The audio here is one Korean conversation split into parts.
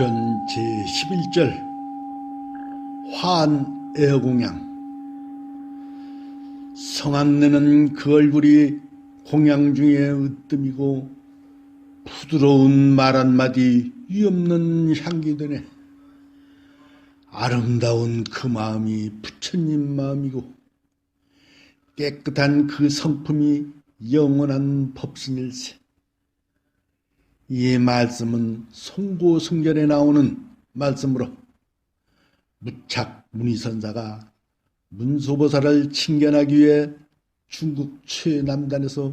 속편 제11절 화한 애공양 성악내는 그 얼굴이 공양 중에 으뜸이고 부드러운 말 한마디 위없는 향기 되네. 아름다운 그 마음이 부처님 마음이고 깨끗한 그 성품이 영원한 법신일세. 이 말씀은 송고승결에 나오는 말씀으로 무착 문희선사가 문소보살을 칭견하기 위해 중국 최남단에서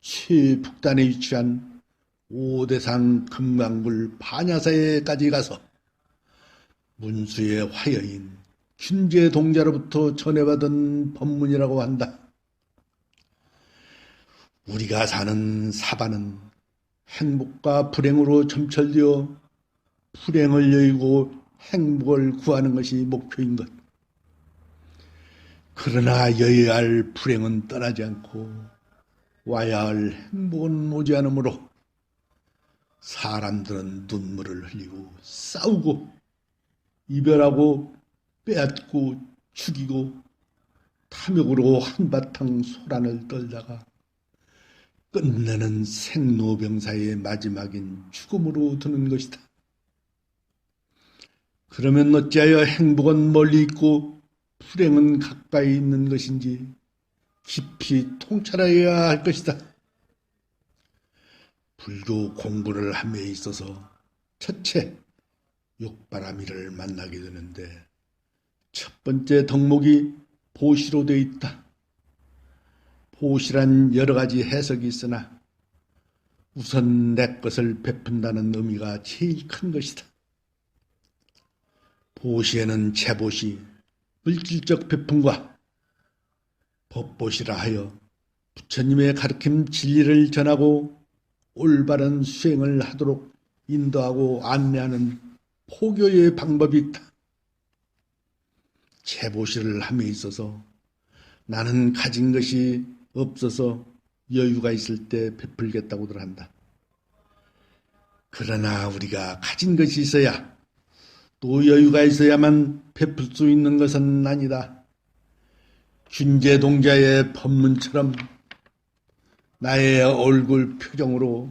최북단에 위치한 오대산 금강불 반야사에까지 가서 문수의 화여인 균제 동자로부터 전해받은 법문이라고 한다. 우리가 사는 사바는 행복과 불행으로 점철되어 불행을 여의고 행복을 구하는 것이 목표인 것. 그러나 여야 할 불행은 떠나지 않고 와야 할 행복은 오지 않으므로 사람들은 눈물을 흘리고 싸우고 이별하고 빼앗고 죽이고 탐욕으로 한바탕 소란을 떨다가 끝내는 생로병사의 마지막인 죽음으로 드는 것이다. 그러면 어찌하여 행복은 멀리 있고 불행은 가까이 있는 것인지 깊이 통찰하여야 할 것이다. 불교 공부를 함에 있어서 첫째 욕바라미를 만나게 되는데 첫 번째 덕목이 보시로 되어 있다. 보시란 여러 가지 해석이 있으나 우선 내 것을 베푼다는 의미가 제일 큰 것이다. 보시에는 재보시, 물질적 베품과 법보시라 하여 부처님의 가르침 진리를 전하고 올바른 수행을 하도록 인도하고 안내하는 포교의 방법이 있다. 재보시를 함에 있어서 나는 가진 것이 없어서 여유가 있을 때 베풀겠다고들 한다. 그러나 우리가 가진 것이 있어야 또 여유가 있어야만 베풀 수 있는 것은 아니다. 균제동자의 법문처럼 나의 얼굴 표정으로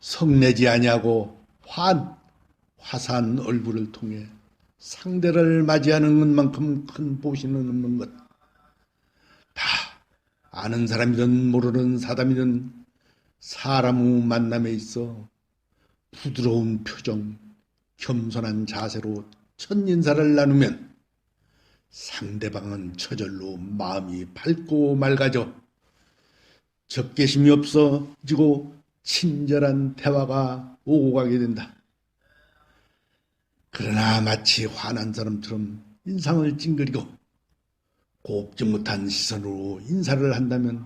성내지 아니하고 환, 화사한 얼굴을 통해 상대를 맞이하는 것만큼 큰 보시는 없는 것. 다 아는 사람이든 모르는 사람이든 사람의 만남에 있어 부드러운 표정, 겸손한 자세로 첫 인사를 나누면 상대방은 저절로 마음이 밝고 맑아져 적개심이 없어지고 친절한 대화가 오고 가게 된다. 그러나 마치 화난 사람처럼 인상을 찡그리고 곱지 못한 시선으로 인사를 한다면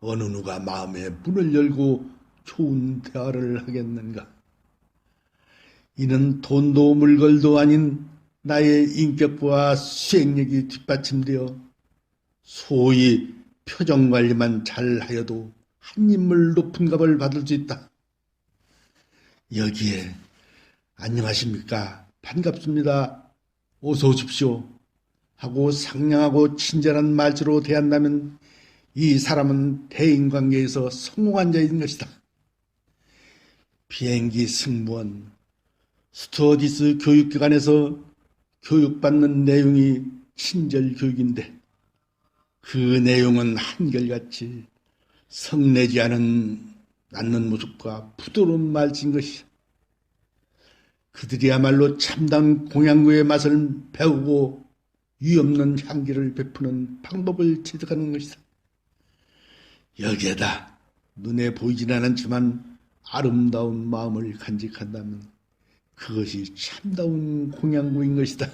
어느 누가 마음에 문을 열고 좋은 대화를 하겠는가? 이는 돈도 물걸도 아닌 나의 인격과 수행력이 뒷받침되어 소위 표정 관리만 잘 하여도 한 인물 높은 값을 받을 수 있다. 여기에 안녕하십니까? 반갑습니다. 어서 오십시오. 하고 상냥하고 친절한 말투로 대한다면 이 사람은 대인관계에서 성공한 자인 것이다. 비행기 승무원, 스튜어디스 교육기관에서 교육받는 내용이 친절 교육인데 그 내용은 한결같이 성내지 않은 않는 모습과 부드러운 말진 것이야. 그들이야말로 참담 공양구의 맛을 배우고 위없는 향기를 베푸는 방법을 체득하는 것이다. 여기에다 눈에 보이지는 않지만 아름다운 마음을 간직한다면 그것이 참다운 공양구인 것이다.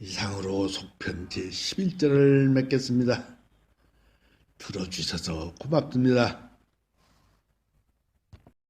이상으로 속편 제 11절을 맺겠습니다. 들어주셔서 고맙습니다.